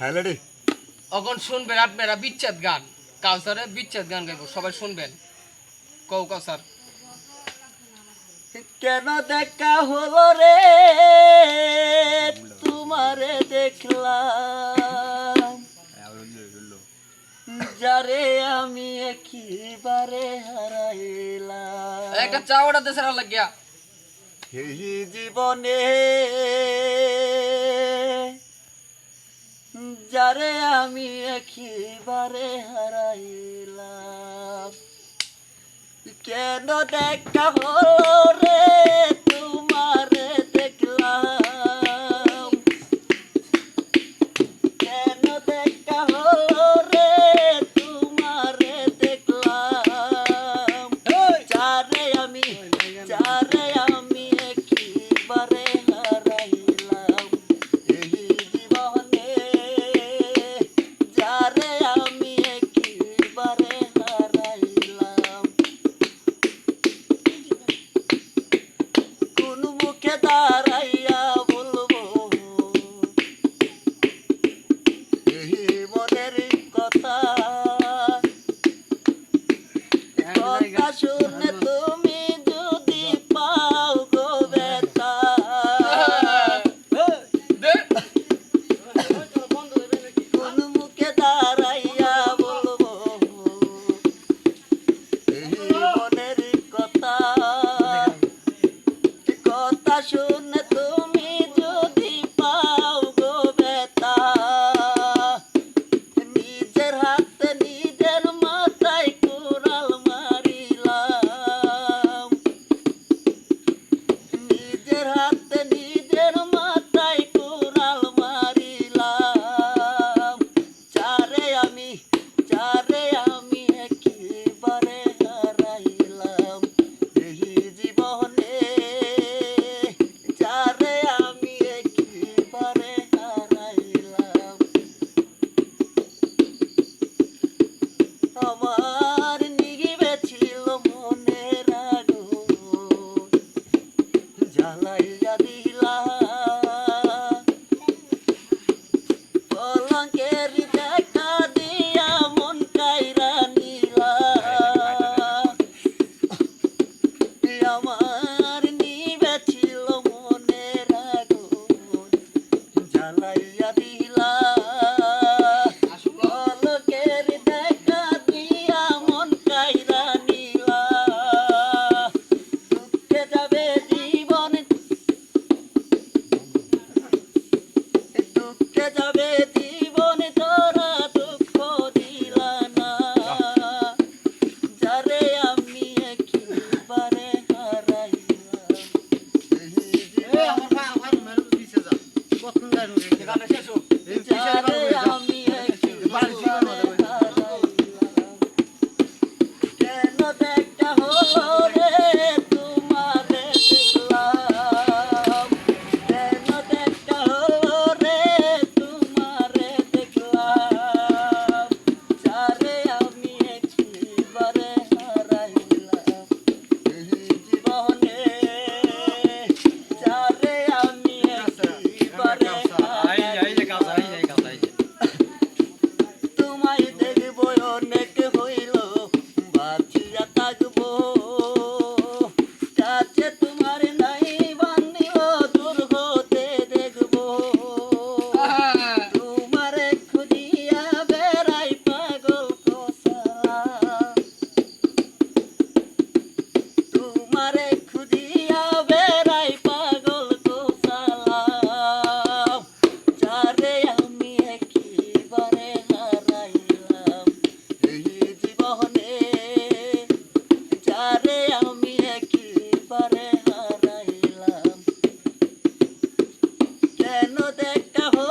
Hello রে এখন শুনবেন আপনারা বিচ্ছেদ গান। কাউসারে বিচ্ছেদ গান গাইব সবাই শুনবেন। কৌ কাউসার কেন দেখা হলো রে? তোমারে দেখলাম। যারে আমি একেবারে হারাইলাম। একটা চাওড়া দেশের লাগিয়া এই জীবনে যারে আমি একেবারে হারাইলাম। কেন দেখা হল special বাড়াইয়া দিলা পলঙ্কের দেখা দিয়া মন কাইরা নিলা আমার নিবেছিল মনের আগুন জ্বালাইয়া দিলা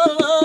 oh.